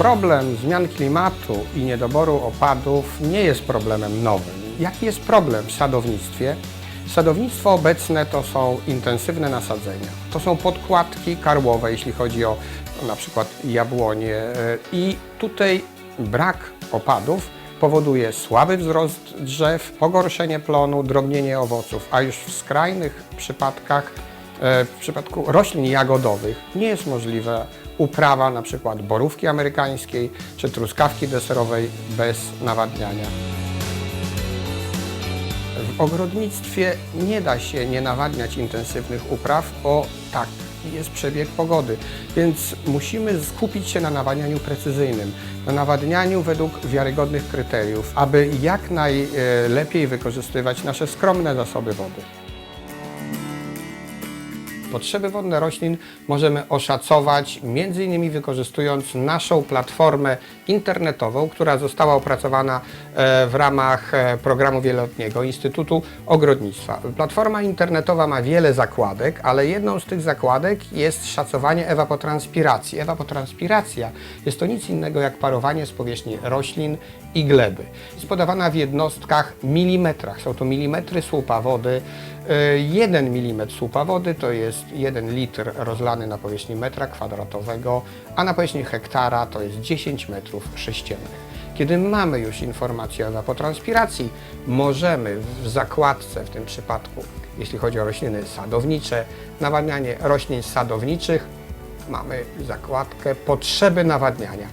Problem zmian klimatu i niedoboru opadów nie jest problemem nowym. Jaki jest problem w sadownictwie? Sadownictwo obecne to są intensywne nasadzenia. To są podkładki karłowe, jeśli chodzi o na przykład jabłonie. e, I tutaj brak opadów powoduje słaby wzrost drzew, pogorszenie plonu, drobnienie owoców, a już w skrajnych przypadkach E, W przypadku roślin jagodowych nie jest możliwa uprawa na przykład borówki amerykańskiej czy truskawki deserowej bez nawadniania. W ogrodnictwie nie da się nie nawadniać intensywnych upraw, bo taki jest przebieg pogody, więc musimy skupić się na nawadnianiu precyzyjnym, na nawadnianiu według wiarygodnych kryteriów, aby jak najlepiej wykorzystywać nasze skromne zasoby wody. Potrzeby wodne roślin możemy oszacować m.in. wykorzystując naszą platformę internetową, która została opracowana e, w ramach e, programu wieloletniego Instytutu Ogrodnictwa. Platforma internetowa ma wiele zakładek, ale jedną z tych zakładek jest szacowanie ewapotranspiracji. Ewapotranspiracja jest to nic innego jak parowanie z powierzchni roślin i gleby. Jest podawana w jednostkach milimetrach. Są to milimetry słupa wody. 1 mm słupa wody to jest 1 litr rozlany na powierzchni metra kwadratowego, a na powierzchni hektara to jest 10 metrów sześciennych. Kiedy mamy już informację o evapotranspiracji, możemy w zakładce, w tym przypadku, jeśli chodzi o rośliny sadownicze, nawadnianie roślin sadowniczych, mamy zakładkę potrzeby nawadniania.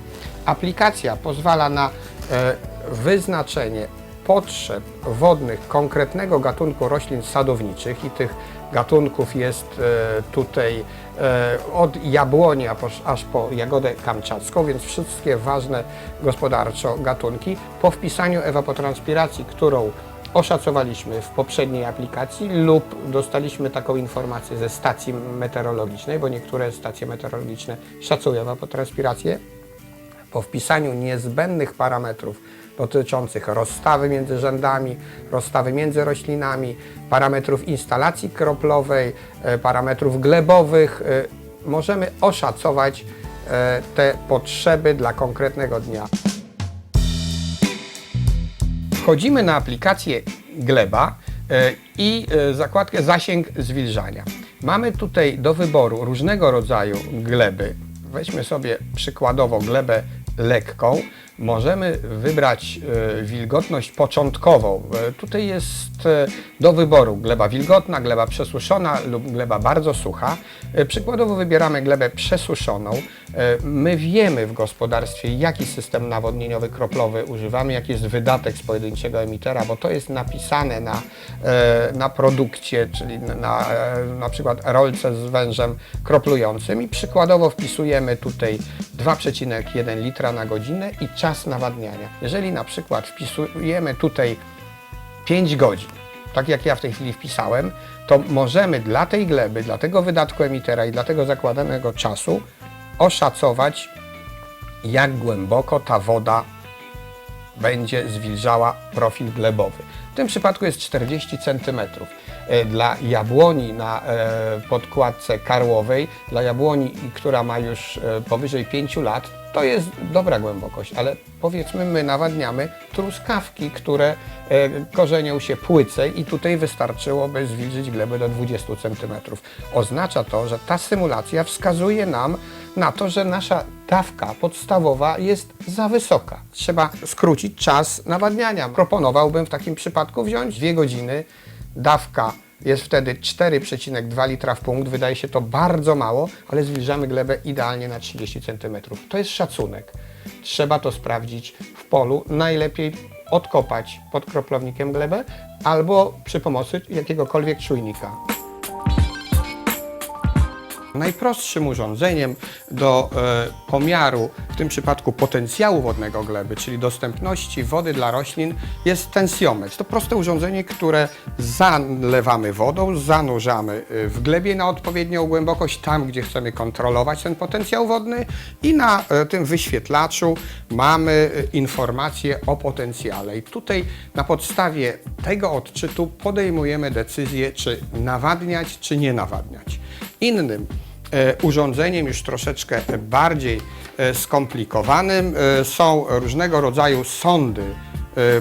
Aplikacja pozwala na e, wyznaczenie potrzeb wodnych konkretnego gatunku roślin sadowniczych i tych gatunków jest e, tutaj e, od jabłoni aż po jagodę kamczacką, więc wszystkie ważne gospodarczo gatunki. Po wpisaniu ewapotranspiracji, którą oszacowaliśmy w poprzedniej aplikacji lub dostaliśmy taką informację ze stacji meteorologicznej, bo niektóre stacje meteorologiczne szacują evapotranspirację, po wpisaniu niezbędnych parametrów dotyczących rozstawy między rzędami, rozstawy między roślinami, parametrów instalacji kroplowej, e, parametrów glebowych, e, możemy oszacować e, te potrzeby dla konkretnego dnia. Wchodzimy na aplikację Gleba i zakładkę Zasięg zwilżania. Mamy tutaj do wyboru różnego rodzaju gleby. Weźmy sobie przykładowo glebę lekką. Możemy wybrać e, wilgotność początkową. E, Tutaj jest e, do wyboru gleba wilgotna, gleba przesuszona lub gleba bardzo sucha. Przykładowo wybieramy glebę przesuszoną. My wiemy w gospodarstwie, jaki system nawodnieniowy kroplowy używamy, jaki jest wydatek z pojedynczego emitera, bo to jest napisane na, na produkcie, czyli na, na przykład rolce z wężem kroplującym i przykładowo wpisujemy tutaj 2,1 litra na godzinę i czas nawadniania. Jeżeli na przykład wpisujemy tutaj 5 godzin, tak jak ja w tej chwili wpisałem, to możemy dla tej gleby, dla tego wydatku emitera i dla tego zakładanego czasu oszacować, jak głęboko ta woda będzie zwilżała profil glebowy. W tym przypadku jest 40 cm. E, Dla jabłoni na e, podkładce karłowej, dla jabłoni, która ma już e, powyżej 5 lat, to jest dobra głębokość, ale powiedzmy my nawadniamy truskawki, które e, korzenią się płycej i tutaj wystarczyłoby zwilżyć glebę do 20 cm. Oznacza to, że ta symulacja wskazuje nam na to, że nasza dawka podstawowa jest za wysoka. Trzeba skrócić czas nawadniania. Proponowałbym w takim przypadku wziąć 2 godziny, dawka jest wtedy 4,2 litra w punkt. Wydaje się to bardzo mało, ale zwilżamy glebę idealnie na 30 cm. To jest szacunek. Trzeba to sprawdzić w polu. Najlepiej odkopać pod kroplownikiem glebę albo przy pomocy jakiegokolwiek czujnika. Najprostszym urządzeniem do e, pomiaru, tym przypadku potencjału wodnego gleby, czyli dostępności wody dla roślin, jest tensiometr. To proste urządzenie, które zalewamy wodą, zanurzamy e, w glebie na odpowiednią głębokość, tam gdzie chcemy kontrolować ten potencjał wodny i na e, tym wyświetlaczu mamy e, informacje o potencjale. I tutaj na podstawie tego odczytu podejmujemy decyzję, czy nawadniać, czy nie nawadniać. Innym urządzeniem już troszeczkę bardziej e, skomplikowanym. E, Są różnego rodzaju sondy e,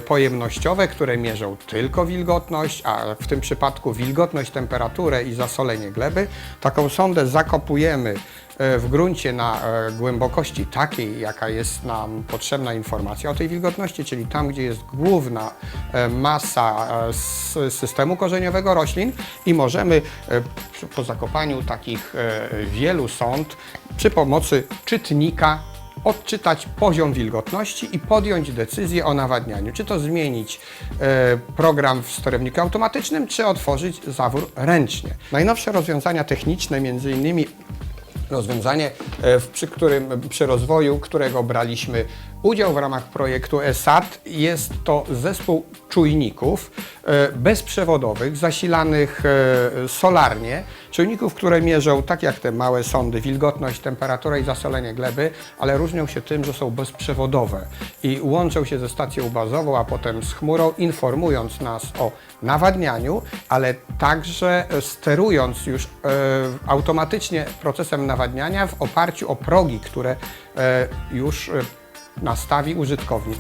pojemnościowe, które mierzą tylko wilgotność, a w tym przypadku wilgotność, temperaturę i zasolenie gleby. Taką sondę zakopujemy e, w gruncie na e, głębokości takiej, jaka jest nam potrzebna informacja o tej wilgotności, czyli tam, gdzie jest główna e, masa e, systemu korzeniowego roślin i możemy e, po zakopaniu takich e, wielu sond przy pomocy czytnika odczytać poziom wilgotności i podjąć decyzję o nawadnianiu. Czy to zmienić e, program w sterowniku automatycznym, czy otworzyć zawór ręcznie. Najnowsze rozwiązania techniczne, między innymi rozwiązanie, e, przy, którym, przy rozwoju którego braliśmy udział w ramach projektu ESAT. Jest to zespół czujników e, bezprzewodowych, zasilanych e, solarnie, czujników, które mierzą, tak jak te małe sondy, wilgotność, temperaturę i zasolenie gleby, ale różnią się tym, że są bezprzewodowe i łączą się ze stacją bazową, a potem z chmurą, informując nas o nawadnianiu, ale także sterując już e, automatycznie procesem nawadniania w oparciu o progi, które już nastawi użytkownik.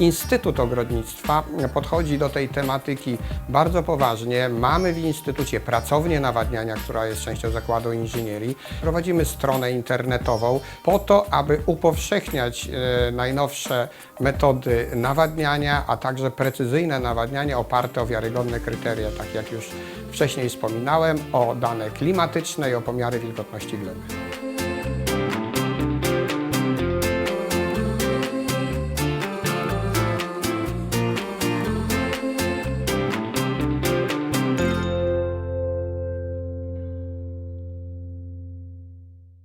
Instytut Ogrodnictwa podchodzi do tej tematyki bardzo poważnie. Mamy w Instytucie pracownię nawadniania, która jest częścią Zakładu Inżynierii. Prowadzimy stronę internetową po to, aby upowszechniać e, najnowsze metody nawadniania, a także precyzyjne nawadnianie oparte o wiarygodne kryteria, tak jak już wcześniej wspominałem, o dane klimatyczne i o pomiary wilgotności gleby.